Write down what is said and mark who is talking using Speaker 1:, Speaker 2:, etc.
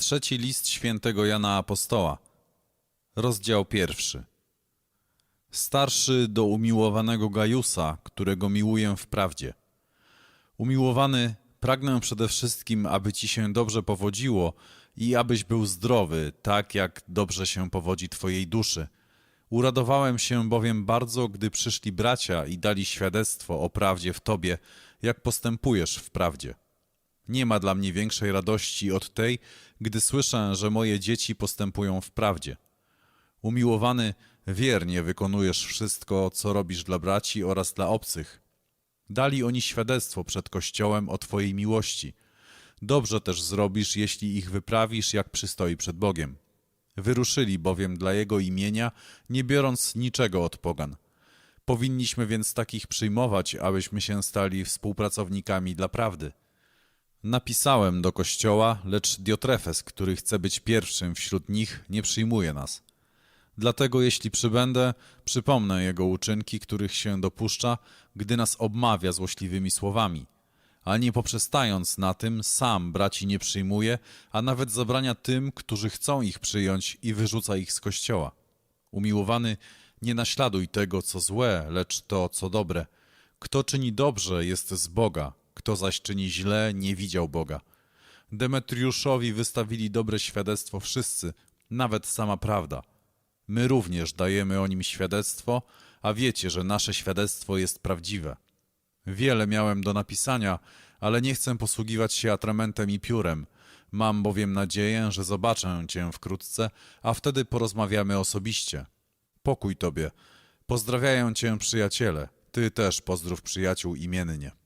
Speaker 1: Trzeci list świętego Jana Apostoła, rozdział pierwszy. Starszy do umiłowanego Gajusa, którego miłuję w prawdzie. Umiłowany, pragnę przede wszystkim, aby ci się dobrze powodziło i abyś był zdrowy, tak jak dobrze się powodzi twojej duszy. Uradowałem się bowiem bardzo, gdy przyszli bracia i dali świadectwo o prawdzie w tobie, jak postępujesz w prawdzie. Nie ma dla mnie większej radości od tej, gdy słyszę, że moje dzieci postępują w prawdzie. Umiłowany, wiernie wykonujesz wszystko, co robisz dla braci oraz dla obcych. Dali oni świadectwo przed Kościołem o Twojej miłości. Dobrze też zrobisz, jeśli ich wyprawisz, jak przystoi przed Bogiem. Wyruszyli bowiem dla Jego imienia, nie biorąc niczego od pogan. Powinniśmy więc takich przyjmować, abyśmy się stali współpracownikami dla prawdy. Napisałem do kościoła, lecz Diotrefes, który chce być pierwszym wśród nich, nie przyjmuje nas. Dlatego jeśli przybędę, przypomnę jego uczynki, których się dopuszcza, gdy nas obmawia złośliwymi słowami. A nie poprzestając na tym, sam braci nie przyjmuje, a nawet zabrania tym, którzy chcą ich przyjąć i wyrzuca ich z kościoła. Umiłowany, nie naśladuj tego, co złe, lecz to, co dobre. Kto czyni dobrze, jest z Boga, kto zaś czyni źle, nie widział Boga. Demetriuszowi wystawili dobre świadectwo wszyscy, nawet sama prawda. My również dajemy o nim świadectwo, a wiecie, że nasze świadectwo jest prawdziwe. Wiele miałem do napisania, ale nie chcę posługiwać się atramentem i piórem. Mam bowiem nadzieję, że zobaczę cię wkrótce, a wtedy porozmawiamy osobiście. Pokój tobie. Pozdrawiają cię przyjaciele. Ty też pozdrów przyjaciół imiennie.